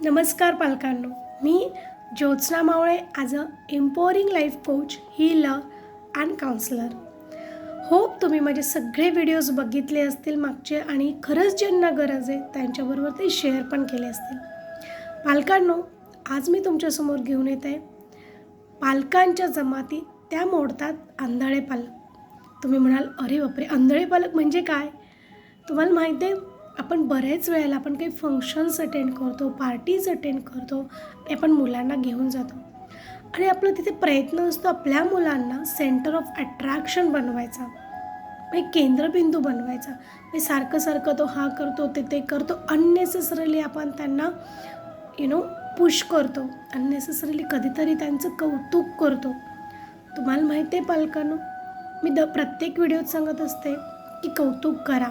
नमस्कार पालकांनो. मी Jyotsna Mavale as a empowering life coach healer and counsellor hope तुम्ही माझे सगळे व्हिडिओज बघितले असतील मागचे आणि खरंच ज्यांना गरज आहे त्यांच्याबरोबर ते शेअर पण केले असतील. पालकांनो आज मी तुमच्यासमोर घेऊन येत आहे. पालकांच्या जमाती त्या मोडतात आंधळे पालक. तुम्ही म्हणाल अरे बापरे आंधळे पालक म्हणजे काय? तुम्हाला माहिती आहे आपण बऱ्याच वेळेला आपण काही फंक्शन्स अटेंड करतो पार्टीज अटेंड करतो ते आपण मुलांना घेऊन जातो. आणि आपला तिथे प्रयत्न असतो आपल्या मुलांना सेंटर ऑफ अट्रॅक्शन बनवायचा. म्हणजे केंद्रबिंदू बनवायचा. म्हणजे सारखं सारखं तो हा करतो ते ते करतो अननेसेसरली आपण त्यांना यु नो पुश करतो. अननेसेसरली कधीतरी त्यांचं कौतुक करतो. तुम्हाला माहिती आहे पालकांनो? मी द प्रत्येक व्हिडिओत सांगत असते की कौतुक करा.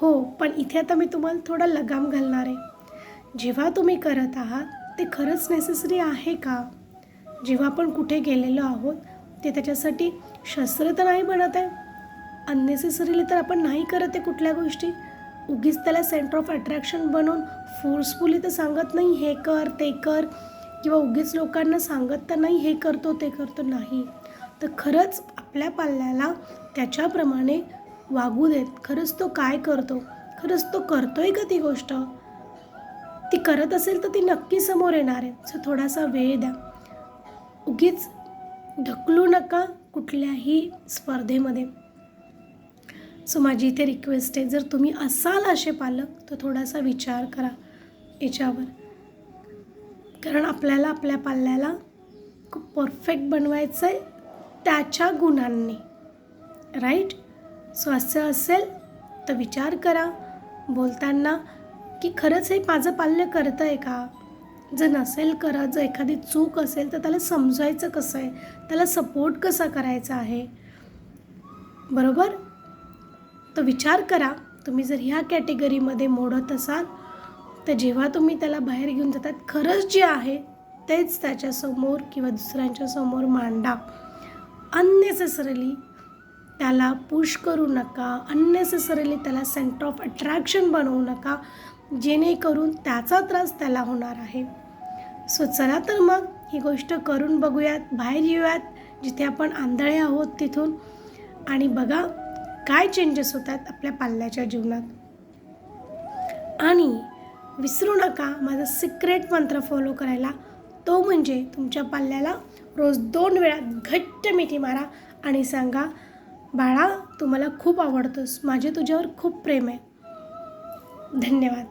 हो पण इथे आता मी तुम्हाला थोडा लगाम घालणार आहे. जेव्हा तुम्ही करत आहात ते खरंच नेसेसरी आहे का? जेव्हा आपण कुठे गेलेलो आहोत ते त्याच्यासाठी शस्त्र तर नाही बनत आहे. अननेसेसरीली तर आपण नाही करत आहे कुठल्या गोष्टी. उगीच त्याला सेंटर ऑफ अट्रॅक्शन बनवून फोर्सफुली तर सांगत नाही हे कर ते कर. किंवा उगीच लोकांना सांगत तर नाही हे करतो ते करतो. नाही. तर खरंच आपल्या पाल्याला त्याच्याप्रमाणे वागू देत. खरंच तो काय करतो? खरंच तो करतोय का ती गोष्ट? ती करत असेल तर ती नक्की समोर येणार आहे. सो थोडासा वेळ द्या. उगीच ढकलू नका कुठल्याही स्पर्धेमध्ये. सो माझी इथे रिक्वेस्ट आहे जर तुम्ही असाल असे पालक तर थोडासा विचार करा याच्यावर. कारण आपल्याला आपल्या पाल्याला खूप परफेक्ट बनवायचं आहे त्याच्या गुणांनी. राईट सो असं असेल तर विचार करा. बोलताना की खरंच हे माझं पाल्य करतं आहे का? जर नसेल करत जर एखादी चूक असेल तर त्याला समजायचं कसं आहे? त्याला सपोर्ट कसा करायचा आहे? बरोबर? तर विचार करा. तुम्ही जर ह्या कॅटेगरीमध्ये मोडत असाल तर जेव्हा तुम्ही त्याला बाहेर घेऊन जातात खरंच जे आहे तेच त्याच्यासमोर किंवा दुसऱ्यांच्यासमोर मांडा. अननेसेसरली त्याला पुश करू नका. अननेसेसरीली त्याला सेंटर ऑफ अट्रॅक्शन बनवू नका. जेणेकरून त्याचा त्रास त्याला होणार आहे. सो चला तर मग ही गोष्ट करून बघूयात. बाहेर येऊयात. जिथे आपण आंधळे आहोत तिथून. आणि बघा काय चेंजेस होतात आपल्या पाल्याच्या जीवनात. आणि विसरू नका माझा सिक्रेट मंत्र फॉलो करायला. तो म्हणजे तुमच्या पाल्याला रोज दोन वेळा घट्ट मिठी मारा आणि सांगा बाळा तू मला खूप आवडतोस. माझे तुझ्यावर खूप प्रेम आहे. धन्यवाद.